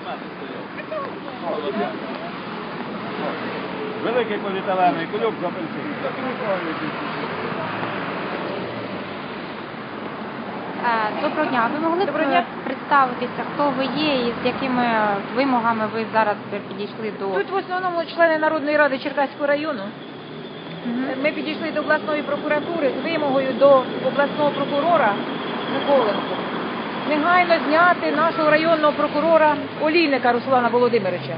стояв. Великий поліетиленовий кульок за апельсин. Доброго дня. Ви могли б Доброго дня. е, представитися, хто ви є і з якими вимогами ви зараз підійшли до Тут в основному члени Народної ради Черкаського району. Ми підійшли до обласної прокуратури з вимогою до обласного прокурора Миколенко негайно зняти нашого районного прокурора Олійника Руслана Володимировича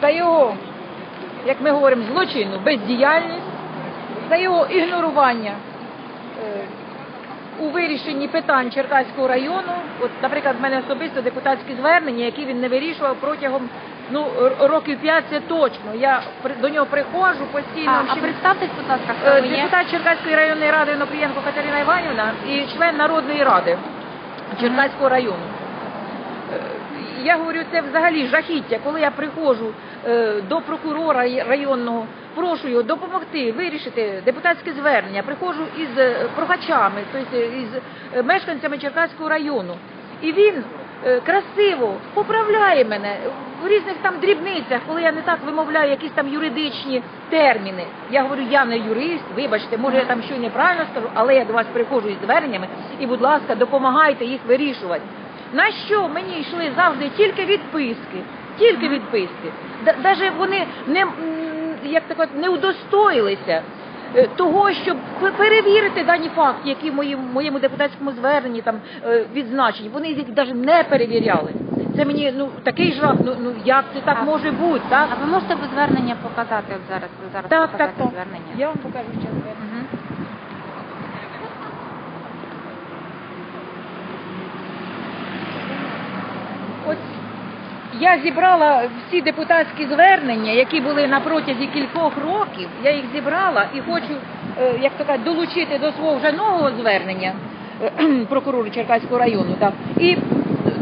за його, як ми говоримо, злочинну бездіяльність, за його ігнорування е, у вирішенні питань Черкаського району. От, наприклад, в мене особисто депутатські звернення, які він не вирішував протягом ну, років п'ять, це точно. Я до нього приходжу постійно. А, а представтесь, будь ласка, хто Е, ви є? депутат Черкаської районної ради Онопрієнко Катерина Іванівна і член Народної ради Черкаського району. Е, Я говорю, це взагалі жахіття, коли я приходжу е, до прокурора районного, прошу його допомогти вирішити депутатське звернення. Приходжу із е, прохачами, тобто із мешканцями Черкаського району. І він красиво поправляє мене в різних там дрібницях, коли я не так вимовляю якісь там юридичні терміни. Я говорю, я не юрист, вибачте, може я там щось неправильно скажу, але я до вас приходжу із зверненнями і, будь ласка, допомагайте їх вирішувати. На що мені йшли завжди тільки відписки, тільки відписки. Навіть вони не як так от, не удостоїлися е, того, щоб перевірити дані факти, які в моєму депутатському зверненні там е, відзначені. Вони їх навіть не перевіряли. Це мені ну такий жах. Ну ну як це так А- може бути? Так А ви можете звернення показати от зараз? Ви зараз так, так, так. звернення. Я вам покажу ще звернення. Я зібрала всі депутатські звернення, які були на протязі кількох років. Я їх зібрала і хочу, е, як то кажуть, долучити до свого вже нового звернення е, прокурору Черкаського району. Так, і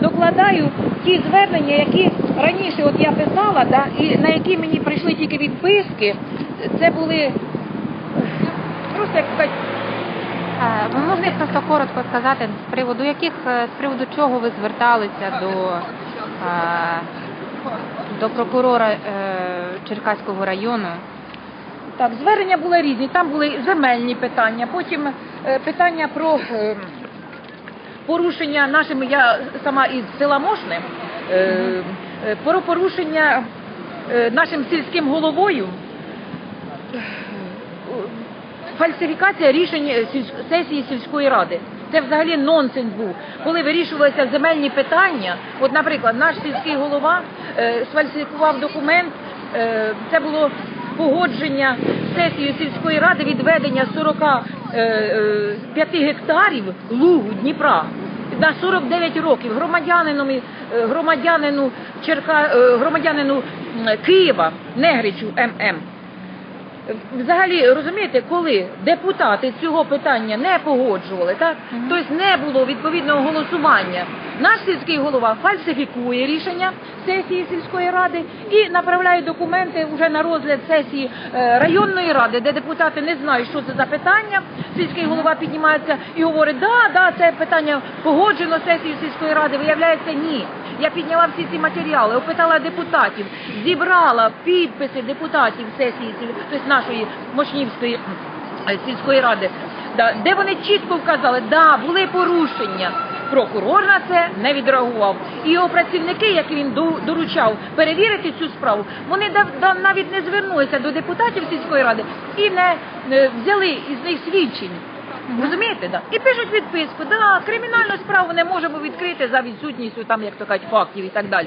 докладаю ті звернення, які раніше от я писала, да, і на які мені прийшли тільки відписки. Це були е, просто як сказати, Ви можете просто коротко сказати, з приводу яких, з приводу чого ви зверталися до, до прокурора е, Черкаського району? Так, звернення були різні. Там були земельні питання, потім е, питання про е, порушення нашими, я сама із села Мошне, про порушення нашим сільським головою. Фальсифікація рішень сесії сільської ради. Це взагалі нонсенс був. Коли вирішувалися земельні питання, от, наприклад, наш сільський голова е, сфальсифікував документ, е, це було погодження сесією сільської ради відведення 45 гектарів лугу Дніпра на 49 років громадянину, е, громадянину, Черка, е, громадянину Києва Негричу ММ. Взагалі розумієте, коли депутати цього питання не погоджували, так Мгм. тобто не було відповідного голосування. Наш сільський голова фальсифікує рішення сесії сільської ради і направляє документи вже на розгляд сесії е, районної ради, де депутати не знають, що це за питання. Сільський голова піднімається і говорить, да, да, це питання погоджено сесією сільської ради. Виявляється, ні. Я підняла всі ці матеріали, опитала депутатів, зібрала підписи депутатів сесії тобто нашої Мошнівської е, сільської ради, де вони чітко вказали, да, були порушення. Прокурор на це не відреагував. І його працівники, які він до- доручав перевірити цю справу, вони навіть не звернулися до депутатів сільської ради і не взяли із них свідчень. Розумієте, да? І пишуть відписку, да, кримінальну справу не можемо відкрити за відсутністю там, як то кажуть, фактів і так далі.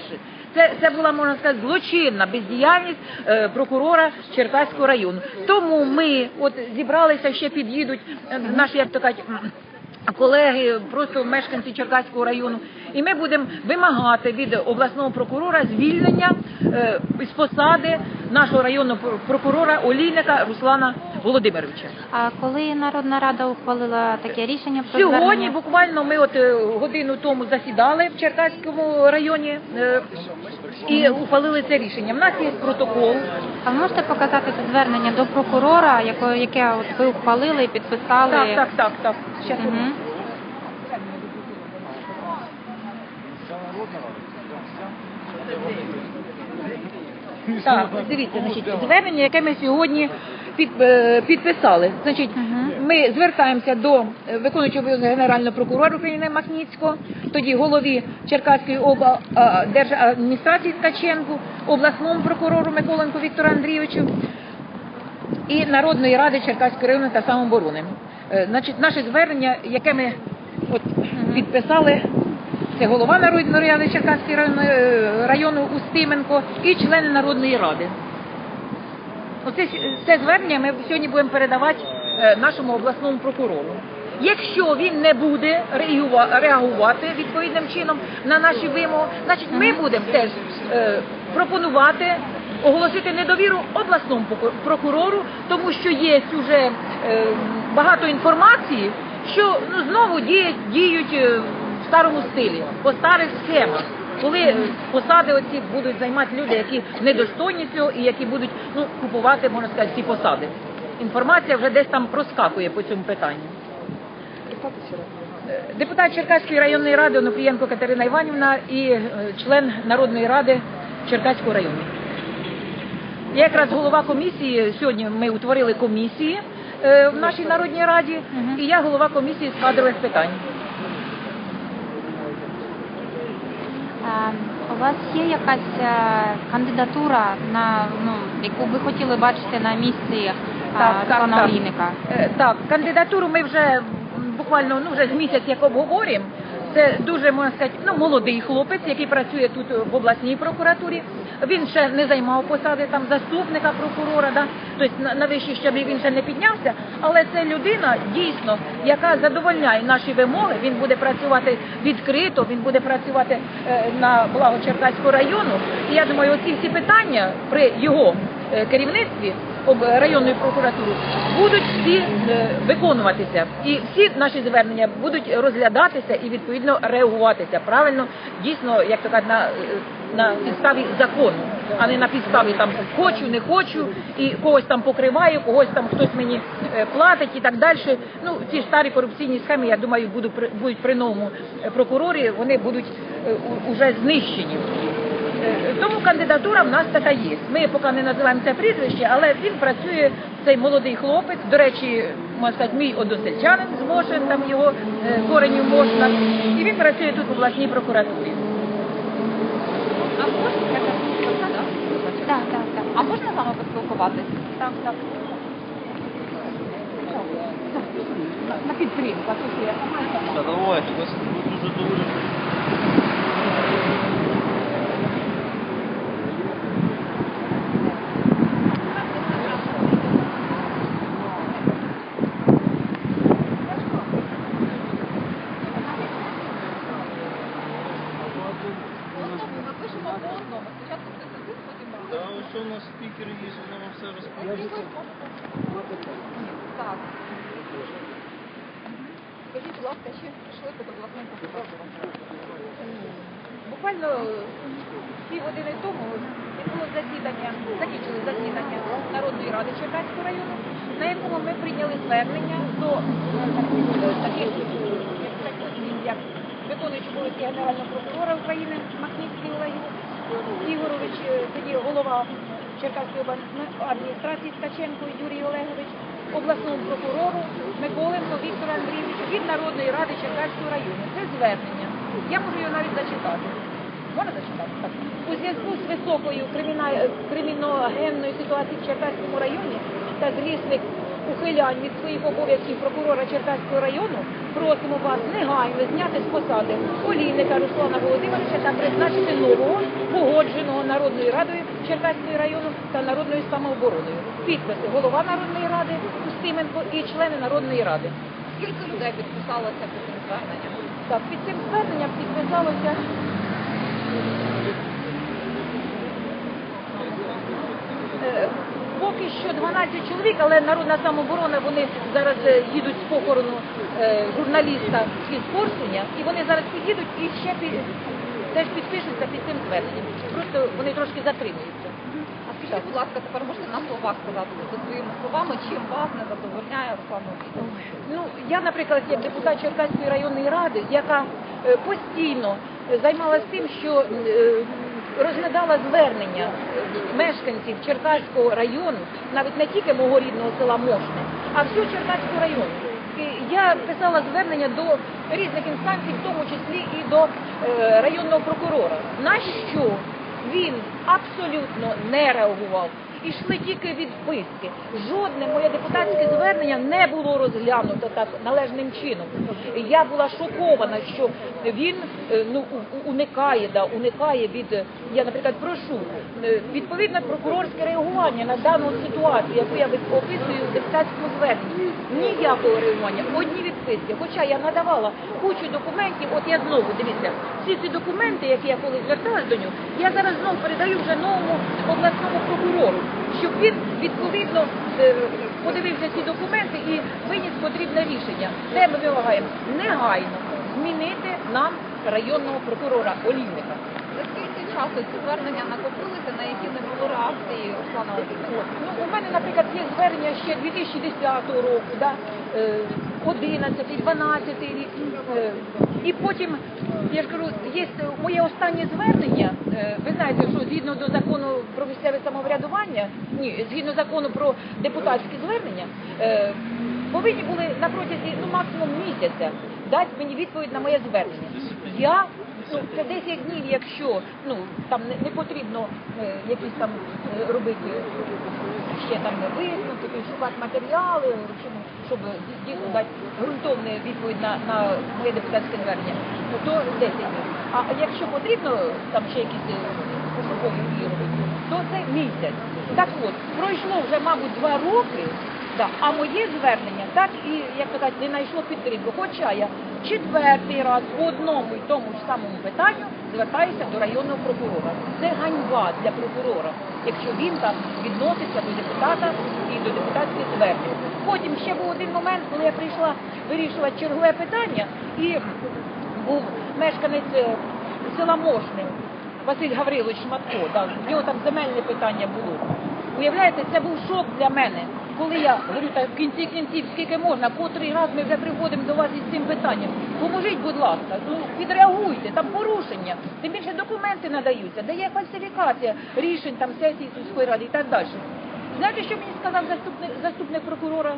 Це, це була, можна сказати, злочинна бездіяльність е, прокурора Черкаського району. Тому ми от зібралися, ще під'їдуть е, наші, як то кажуть, колеги, просто мешканці Черкаського району, і ми будемо вимагати від обласного прокурора звільнення е, з посади нашого районного пр- прокурора Олійника Руслана Володимировича. А коли Народна Рада ухвалила таке рішення про Сьогодні звернення? буквально ми от е, годину тому засідали в Черкаському районі е, і ухвалили це рішення. В нас є протокол. А ви можете показати це звернення до прокурора, яке, яке от ви ухвалили і підписали? Так, так, так, так. Щас Так, дивіться, значить, звернення, яке ми сьогодні під, е, підписали. Значить, ми звертаємося до е, виконуючого обов'язки генерального прокурора України Махніцького, тоді голові Черкаської облдержадміністрації Ткаченку, обласному прокурору Миколенку Віктору Андрійовичу і Народної ради Черкаської району та самооборони. Е, Значить, наше звернення, яке ми от підписали, це голова Народної ради Черкаської району, району Устименко і члени Народної ради. Оце це звернення ми сьогодні будемо передавати е, нашому обласному прокурору. Якщо він не буде реагувати відповідним чином на наші вимоги, значить ми будемо теж е, пропонувати оголосити недовіру обласному прокурору, тому що є вже е, багато інформації, що ну знову діють, діють е, в старому стилі, по старих схемах. Коли е, посади оці будуть займати люди, які недостойні цього і які будуть ну купувати, можна сказати, ці посади. Інформація вже десь там проскакує по цьому питанню. Е, Депутат Черкаської районної ради Онуфрієнко Катерина Іванівна і е, член Народної ради Черкаського району. Я якраз голова комісії. Сьогодні ми утворили комісії в нашій народній раді, і я голова комісії з кадрових питань. А, у вас є якась е, кандидатура на ну яку ви хотіли бачити на місці а, пана Олійника? Е, Так, кандидатуру ми вже буквально ну вже з місяць як обговорюємо. Це дуже можна сказати, ну молодий хлопець, який працює тут в обласній прокуратурі. Він ще не займав посади там заступника прокурора, да тобто на, вищій щаблі він ще не піднявся. Але це людина дійсно, яка задовольняє наші вимоги. Він буде працювати відкрито, він буде працювати е, на благо Черкаського району. І я думаю, оці всі питання при його керівництві об районної прокуратури будуть всі е, виконуватися, і всі наші звернення будуть розглядатися і відповідно реагуватися правильно, дійсно, як то кажуть, на, е, на підставі закону, а не на підставі там хочу, не хочу, і когось там покриваю, когось там хтось мені е, платить і так далі. Ну ці старі корупційні схеми, я думаю, будуть при будуть при новому е, прокурорі, вони будуть е, уже знищені. Е, Тому кандидатура в нас така є. Ми поки не називаємо це прізвище, але він працює, цей молодий хлопець. До речі, можна сказати, мій односельчанин з Мошин, там його е, коренів можна. І він працює тут в обласній прокуратурі. А можна Так, так, так. А можна з вами поспілкуватись? Так, так. На підтримку, я сама. Та давайте, нас дуже добре. Ми пишемо по одному. Спочатку це один, потім Та ось у нас спікер є, вона вам все розповідає. Так. Скажіть, будь ласка, чи прийшли під обласним прокурором? Буквально пів години тому відбулося засідання, закінчили засідання Народної ради Черкаського району, на якому ми прийняли звернення до е, таких як виконуючий обов'язки Генерального прокурора України Махніцький Олег Ігорович, е, тоді голова Черкаської обласної адміністрації Ткаченко Юрій Олегович, обласному прокурору Миколенко Віктору Андрійовичу від Народної ради Черкаського району. Це звернення. Я можу його навіть зачитати. Можна зачитати? Так. У зв'язку з високою криміногенною ситуацією в Черкаському районі та злісних ухилянь від своїх обов'язків прокурора Черкаського району просимо вас негайно зняти з посади олійника Руслана Володимировича та призначити нового погодженого Народною радою Черкаського району та народною самообороною. Підписи голова Народної ради Устименко і члени Народної ради. Скільки людей підписалося під цим зверненням? Так, під цим зверненням підписалося е, поки що 12 чоловік, але народна самооборона вони зараз е, їдуть з похорону е, журналіста із Корсуня, і вони зараз під'їдуть і ще пі- теж підпишуться під цим зверненням. Просто вони трошки затримуються. А скажіть, будь ласка, тепер можете на словах сказати за своїми словами, чим вас не задовольняє Руслан Ну я, наприклад, як депутат Черкаської районної ради, яка е, постійно займалася тим, що розглядала звернення мешканців Черкаського району, навіть не тільки мого рідного села Мошне, а всього Черкаського району. Я писала звернення до різних інстанцій, в тому числі і до е, районного прокурора. На що він абсолютно не реагував. Ішли тільки відписки. Жодне моє депутатське звернення не було розглянуто так належним чином. Я була шокована, що він е, ну уникає, да, уникає від е, я, наприклад, прошу е, відповідне прокурорське реагування на дану ситуацію, яку я описую в депутатському зверненні. Ніякого реагування, одні відписки. Хоча я надавала кучу документів, от я знову дивіться, всі ці документи, які я колись зверталась до нього, я зараз знову передаю вже новому обласному прокурору, щоб він відповідно е, подивився ці документи і виніс потрібне рішення. Де ми вимагаємо негайно змінити нам районного прокурора Олійника. За скільки часу ці звернення накопилися, на які не було реакції Руслана Олійника? Ну, у мене, наприклад, є звернення ще 2010 року, да? е, 11, 12 рік. І потім, я ж кажу, є моє останнє звернення. е, Ви знаєте, що згідно до закону про місцеве самоврядування, ні, згідно закону про депутатські звернення, е, повинні були на протязі ну, максимум місяця дати мені відповідь на моє звернення. Я ну, це 10 днів, якщо ну там не, не потрібно е, якісь там е, робити ще там висновки, тобто шукати матеріали, щоб, щоб дійсно дати ґрунтовну відповідь на, на моє депутатське звернення, ну, то 10 днів. А якщо потрібно там ще якісь е, пошукові дії робити, то це місяць. Так от, пройшло вже, мабуть, два роки. Да. А моє звернення так і, як кажуть, не знайшло підтримку. Хоча я четвертий раз по одному і тому ж самому питанню звертаюся до районного прокурора. Це ганьба для прокурора, якщо він так відноситься до депутата і до депутатських звернень. Потім ще був один момент, коли я прийшла вирішувати чергове питання, і був мешканець е, села Мошне, Василь Гаврилович Шматко, да, в нього там земельне питання було. Уявляєте, це був шок для мене. Коли я говорю, так в кінці кінців, скільки можна, котрий раз ми вже приходимо до вас із цим питанням. Поможіть, будь ласка, ну відреагуйте, там порушення, тим більше документи надаються, де є фальсифікація рішень там сесії сільської ради і так далі. Знаєте, що мені сказав заступник, заступник прокурора?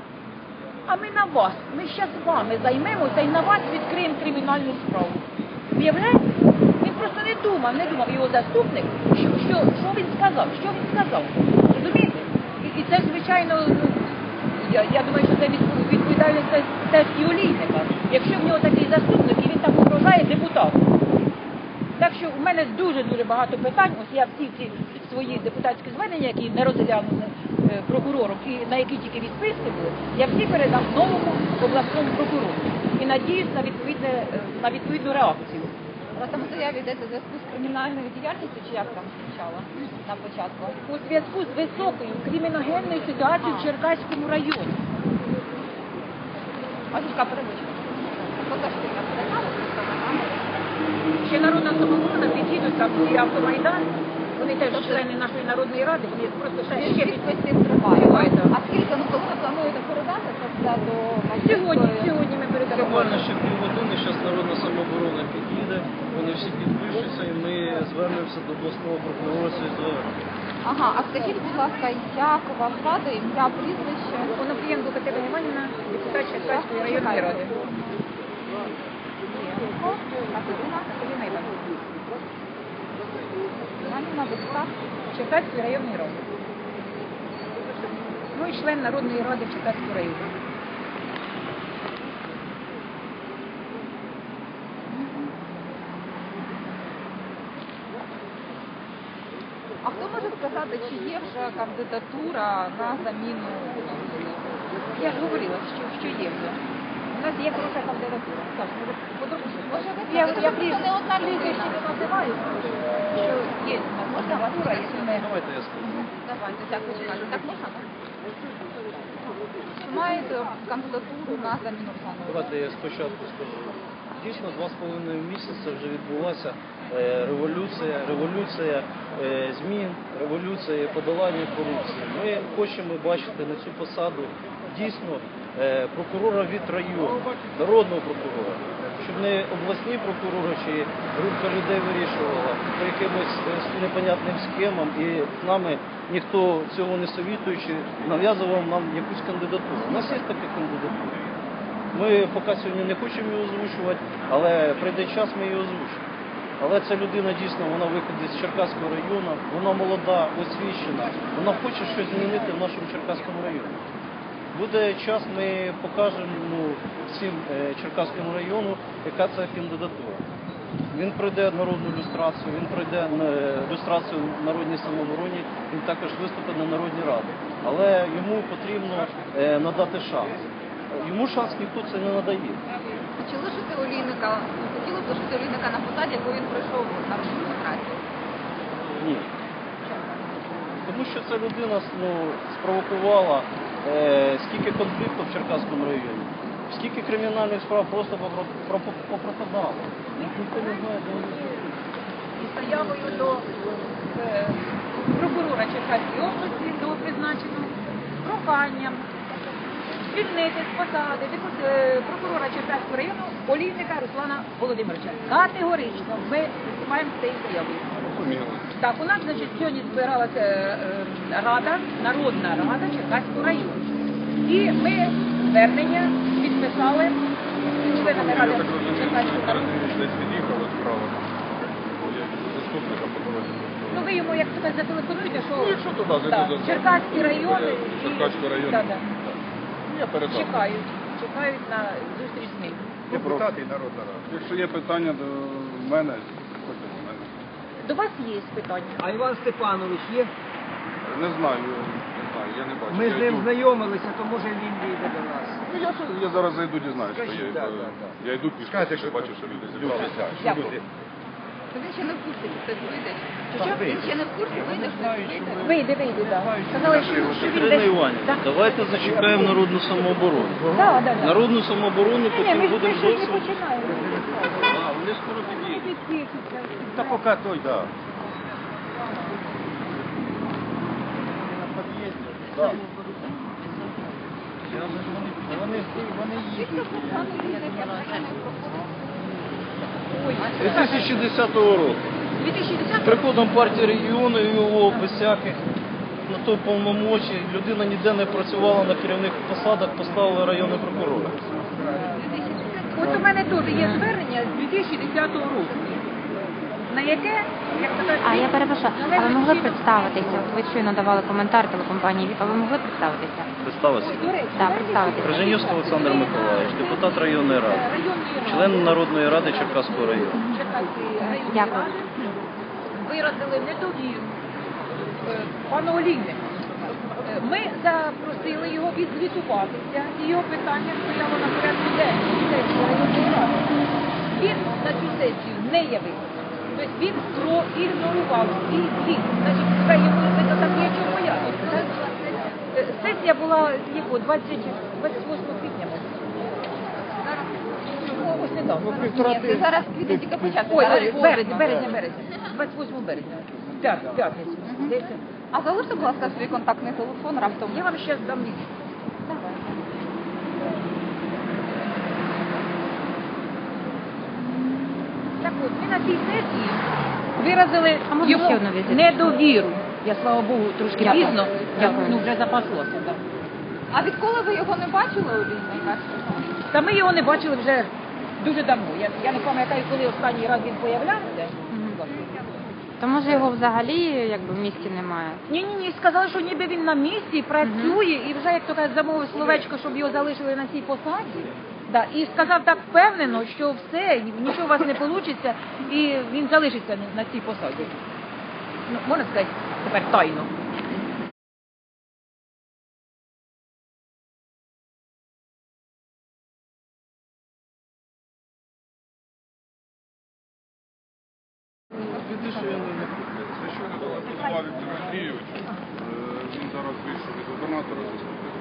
А ми на вас, ми ще з вами займемося і на вас відкриємо кримінальну справу. Уявляєте? Він просто не думав, не думав його заступник, що, що, що він сказав, що він сказав. І, це, звичайно, ну, я, я думаю, що це відпо- відповідальність теж- і. Якщо в нього такий заступник і він там угрожає депутату. Так що в мене дуже-дуже багато питань. Ось я всі ці свої депутатські звернення, які не розглянули е, прокурором і на які тільки відписки були, я всі передам новому обласному прокурору і надіюсь на е, на відповідну реакцію. Вас там заяві йдеться в зв'язку з кримінальною діяльністю, чи як там звучало на початку? У зв'язку з високою криміногенною ситуацією в Черкаському районі. Бачишка, перебачте. Покажіть на телеканал, Ще народна самооборона підійдуть там і автомайдан. Вони теж члени нашої народної ради, вони просто ще, ще підписи тривають. А скільки, ну коли ви плануєте передати це все до Сьогодні, сьогодні ми передамо. Буквально ще півгодини, зараз народна самооборона підійде, вони всі підпишуться і ми звернемося до обласного прокурора СІЗО. Ага, а скажіть, будь ласка, як вас звати, ім'я, прізвище? Онопрієнко Катерина Іванівна, депутат Черкаської районної ради. Катерина Катерина Іванівна. Іванівна, депутат. Черкаської районної ради. Ну і член Народної ради Черкаського району. А хто може сказати, чи є вже кандидатура на заміну? Я ж говорила, що, що є вже. У нас є хороша кандидатура. Так, може, ви Я, я це не одна людина? називаю, що є кандидатура, якщо ми... Давайте я скажу. Давайте, так, почекайте. Так можна? Чи маєте кандидатуру на заміну Руслана? Давайте я спочатку скажу. Дійсно, два з половиною місяця вже відбулася е, революція, революція е, змін, революція подолання корупції. Ми хочемо бачити на цю посаду дійсно е, прокурора від району, народного прокурора, щоб не обласні прокурори чи група людей вирішувала по якимось е, непонятним схемам, і нами ніхто цього не совітуючи, нав'язував нам якусь кандидатуру. У нас є така кандидатура. Ми поки сьогодні не хочемо її озвучувати, але прийде час, ми її озвучимо. Але ця людина дійсно вона виходить з Черкаського району, вона молода, освічена, вона хоче щось змінити в нашому Черкаському районі. Буде час, ми покажемо ну, всім е, Черкаському району, яка це кандидатура. Він пройде народну люстрацію, він пройде е, люстрацію в народній самообороні, він також виступить на народній раді. Але йому потрібно е, надати шанс. Йому шанс ніхто це не надає. Чи лишити олійника, хотіли б лишити олійника на посаді, яку він пройшов на демократію? Ні. Тому що ця людина ну, спровокувала скільки конфліктів в Черкаському районі, скільки кримінальних справ просто попро- про- попропадало. Ніхто не знає, де вони із заявою до е, прокурора Черкаської області до призначеного проханням звільнити з посади е, прокурора Черкаського району олійника Руслана Володимировича. Категорично ми виступаємо з цією заявою. Так, у нас значить сьогодні збиралася е, е, рада, народна рада Черкаського району. І ми звернення підписали з членами ради Черкаського району. Десь від'їхала справа. Ну ви йому як себе зателефонуєте, що Ну, якщо туди Так, зайду. Черкаський район Е, і- Черкаський район. Да, да. Я передам. чекають, чекають на зустріч з ним. Депутати і народна рада. Якщо є питання до мене. До вас є питання. А Іван Степанович є? Не знаю, не знаю, я не бачу. Ми Я з ним йду. знайомилися, то може він вийде до нас. Ну, я, ж- я зараз зайду, дізнаюсь, що Скажіть, да, Е, да, да. Я йду пішки, що бачу, що люди зібралися. Дякую. Він ще не в курсі, хтось вийде. Що? Він ще не в курсі, вийде, хтось вийде. Вийде, вийде, так. Сказали, що, що він Ірина десь... Іванівна, давайте зачекаємо народну самооборону. Да, да, да. Народну самооборону Ні, ні, потім ми ж будемо ми ще не зовсім. починаємо. А, вони скоро підійдуть. Та поки той, да. Ой, 2010 року. 2010 З приходом партії регіону і його без всяких на то повномочі людина ніде не працювала на керівних посадах, поставили районного прокурора. От у мене теж є звернення з 2010 року, на яке, як А я перепрошую, а ви могли представитися? От ви щойно давали коментар телекомпанії ВІП, а ви могли представитися? Представився. Знаєте, представитися. Крижанівський Олександр Миколаївич, депутат районної ради, член Народної ради Черкаського району. Дякую. виразили недовіру е, пану Олійнику. Ми запросили його відзвітуватися, і його питання стояло на порядку денному сесії районної ради. Він на цю сесію не явився. Тобто він проігнорував свій звіт. Значить, це йому це так є чого боятися. так? Е, Сесія була яку, 20, 28 квітня. мабуть. Ну, Ось недавно. Ні, це зараз квітень тільки початку. Ой, зараз ой, березня, березня, березня. 28 березня. П'ят- П'ятницю. Десь. А залиште, будь ласка, свій контактний телефон раптом. Я вам ще дам ліс. От, ми на цій сесії виразили А можна йому ще одну візитку? недовіру. Я, слава Богу, трошки Дякую. пізно, Дякую. ну вже запаслося. Так. А відколи ви його не бачили, олійника? Та ми його не бачили вже дуже давно. Я, я не пам'ятаю, коли останній раз він появлявся. То може його взагалі якби в місті немає? Ні, ні, ні, сказали, що ніби він на місці працює і вже як то кажуть, замовив словечко, щоб його залишили на цій посаді. Да, і сказав так впевнено, що все, нічого у вас не вийде, і він залишиться на цій посаді. Ну, можна сказати, тепер тайно. Голова Віктор Андрійович, е, він зараз вийшов від губернатора заступника.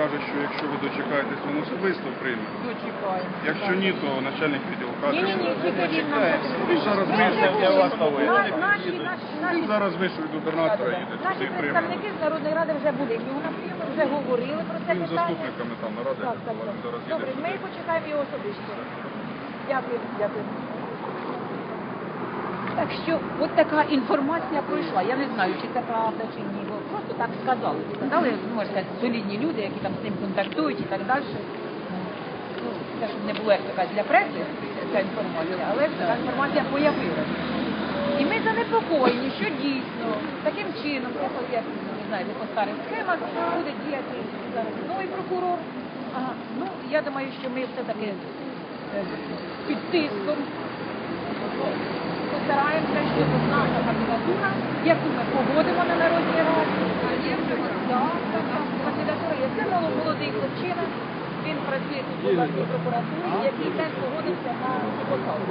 Каже, що якщо ви дочекаєтесь, він особисто прийме. Дочекаємо. Якщо ні, то начальник відділу каже, Ні, ні, ні, що тільки він нам він зараз вийшов, я вас Наші, наші, наші, Він зараз вийшов від губернатора, їде Наші прийме. представники з Народної ради вже були в на прийомі, вже говорили про це Він питання. заступниками там наради, Так, так, він так. їде Добре, ми почекаємо його особисто. Дякую, дякую. Так що от така інформація пройшла. Я не знаю, чи це правда, чи ні. Бо просто так сказали. Сказали, ну, можна сказати, солідні люди, які там з ним контактують і так далі. Ну, це щоб не було як така для преси ця інформація, але така інформація появилася. І ми занепокоєні, що дійсно таким чином, просто як не знаю, по старих схемах буде діяти зараз новий прокурор. Ага. Ну я думаю, що ми все-таки е, під тиском постараємося, щоб наша кандидатура, яку ми погодимо на народній раді, Да, так, так, кандидатура є. Це молодий хлопчина. Він працює тут в обласній прокуратурі, який теж погодився на цю посаду.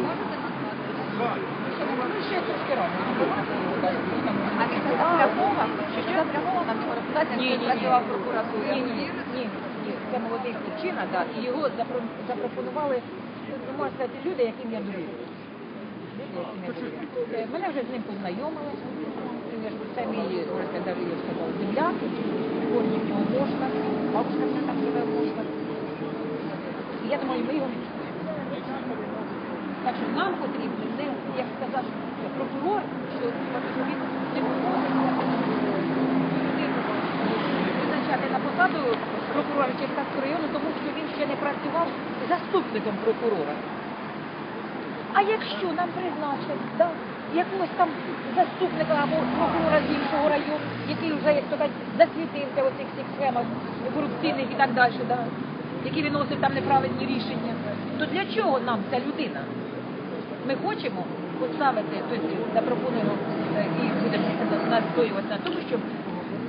Ну, ще трошки. А він це запрямова? Чи що запрямова на цього репутація, Ні, ні, ні. працював в прокуратурі? Ні, ні, ні, це молодий хлопчина, да, і його запро- запропонували, ну, можна сказати, люди, яким я довіряю. Яким. Е, Мене вже з ним познайомили. Це мій, можна сказати, я сказав, земляк, корні в нього мошка, бабушка вже там живе мошках. І я думаю, ми його відчуємо. Так що нам потрібно, не, як сказав прокурор, що він не може призначати на посаду прокурора Черкаського району, тому що він ще не працював заступником прокурора. А якщо нам призначать да, якогось там заступника або прокурора з іншого району, який вже, як то кажуть, засвітився в цих всіх схемах корупційних і так далі, да, який виносив там неправильні рішення, то для чого нам ця людина? Ми хочемо поставити, тобто запропонуємо е, і будемо настоювати на тому, щоб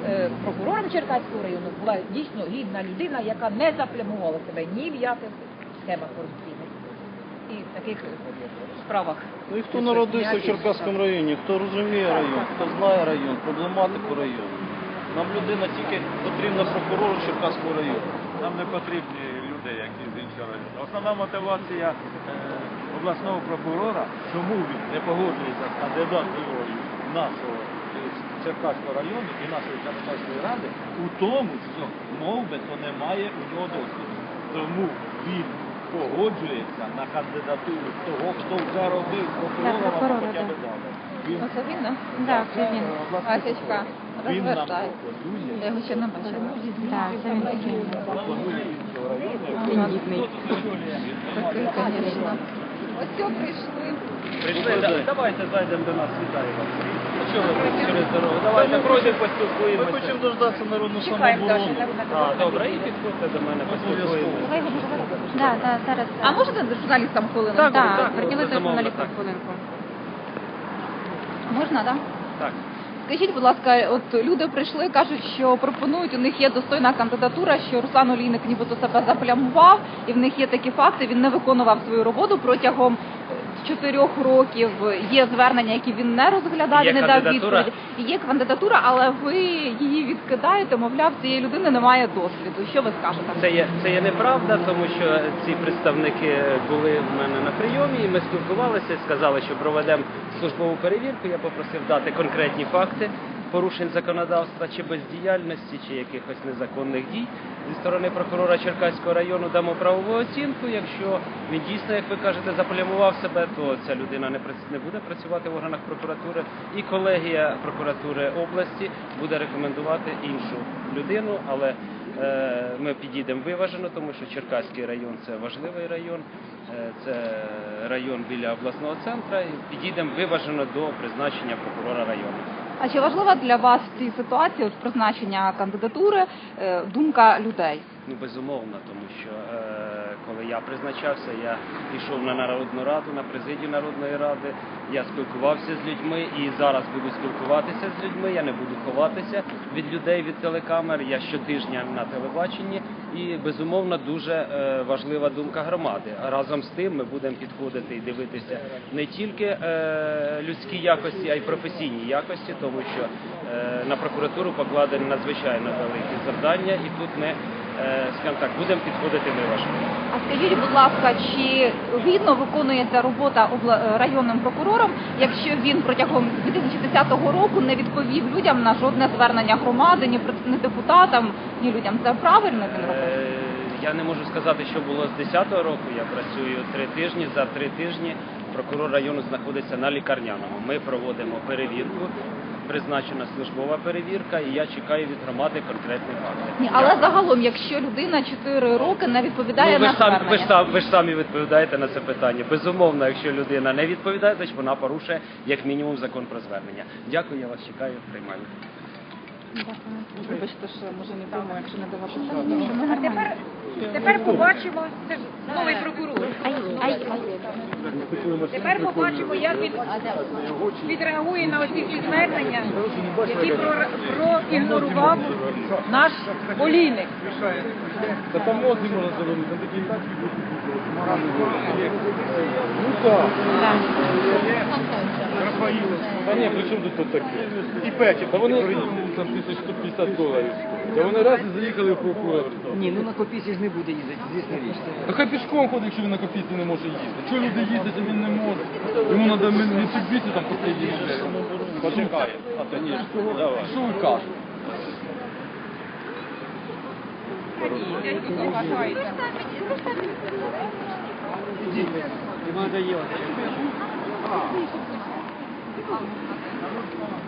е, прокурором Черкаського району була дійсно гідна людина, яка не заплямувала себе ні в яких схемах корупційних і в таких справах. Ну і хто народився в Черкаському районі, хто розуміє район, хто знає район, проблематику району. Нам людина тільки потрібна прокурору Черкаського району. Нам не потрібні люди, які з іншого району. Основна мотивація е, обласного прокурора, чому він не погоджується з кандидатурою нашого е, Черкаського району і нашої Черкаської ради у тому, що мов би то немає у нього досвіду. Тому він погоджується на кандидатуру того, хто вже робив прокурора, Так, прокурора, хоча б так. дали. Він Оце він, да? Так, це він. Асечка, він нам розвертай. пропонує Я його ще не бачила. Так, це він такий. пропонує іншого району. Тендітний. Такий, звісно. Ось цього прийшли. Прийшли, да- давайте зайдемо до нас, вітаю вас. Ну що ви через дорогу? Давайте пройдемо, Ми поспілкуємося. хочемо дождатися народну Чекаємо самооборону. А, добре, і підходьте до мене, поспілкуємося. Да, да, зараз. А можете журналістам хвилину? Так, Так, так, приділити безумовно, журналістам так. хвилинку. Можна, так? Так. Скажіть, будь ласка, от люди прийшли, кажуть, що пропонують, у них є достойна кандидатура, що Руслан Олійник нібито себе заплямував, і в них є такі факти, він не виконував свою роботу протягом е, чотирьох років. Є звернення, які він не розглядав, Є не дав кандидатура? відповіді. Є кандидатура, але ви її відкидаєте, мовляв, цієї людини немає досвіду. Що ви скажете? Це є, це є неправда, тому що ці представники були в мене на прийомі, і ми спілкувалися, сказали, що проведемо службову перевірку. Я попросив дати конкретні факти порушень законодавства чи бездіяльності, чи якихось незаконних дій. Зі сторони прокурора Черкаського району дамо правову оцінку. Якщо він дійсно, як ви кажете, заплямував себе, то ця людина не не буде працювати в органах прокуратури. І колегія прокуратури області буде рекомендувати іншу людину, але Е, Ми підійдемо виважено, тому що Черкаський район це важливий район, е, це район біля обласного центру. Підійдемо виважено до призначення прокурора району. А чи важлива для вас в цій ситуації от призначення кандидатури е, думка людей? Ну безумовно, тому що е, коли я призначався, я йшов на народну раду, на президію народної ради. Я спілкувався з людьми і зараз буду спілкуватися з людьми. Я не буду ховатися від людей, від телекамер. Я щотижня на телебаченні, і безумовно дуже е, важлива думка громади. Разом з тим ми будемо підходити і дивитися не тільки е, людські якості, а й професійні якості, тому що е, на прокуратуру покладені надзвичайно великі завдання, і тут ми, скажімо так, будемо підходити виважено. А скажіть, будь ласка, чи гідно виконується робота е, районним прокурором, якщо він протягом 2010 року не відповів людям на жодне звернення громади, ні, депутатам, ні людям? Це правильно він робить? Е, Я не можу сказати, що було з 10-го року. Я працюю три тижні. За три тижні прокурор району знаходиться на лікарняному. Ми проводимо перевірку. Призначена службова перевірка, і я чекаю від громади конкретні факти. Ні, але загалом, якщо людина 4 роки не відповідає Ну, ви, на ж самі, ви, ж сам, ви ж самі відповідаєте на це питання. Безумовно, якщо людина не відповідає, значить вона порушує як мінімум закон про звернення. Дякую, я вас чекаю, приймаю. Вибачте, що може не думаю, якщо не давати А тепер, тепер побачимо, це ж новий прокурор. Тепер побачимо, як він відреагує на оці всі звернення, які про- проігнорував наш олійник. Та там мозги можна завернути, там такі інтакті Ну так. Та ні, при чому тут таке? І печі. Та вони там 1150 доларів. Та вони раз і заїхали в прокуратуру. Ні, ну на копійці ж не буде їздити, звісно річ. Та хай пішком ходить, якщо він на копійці не може їздити. Чого люди їздять, а він не може? Йому треба Mitsubishi там постійно. Почекає. А то ні. Давай. Що ви кажете? Oh, Thank you.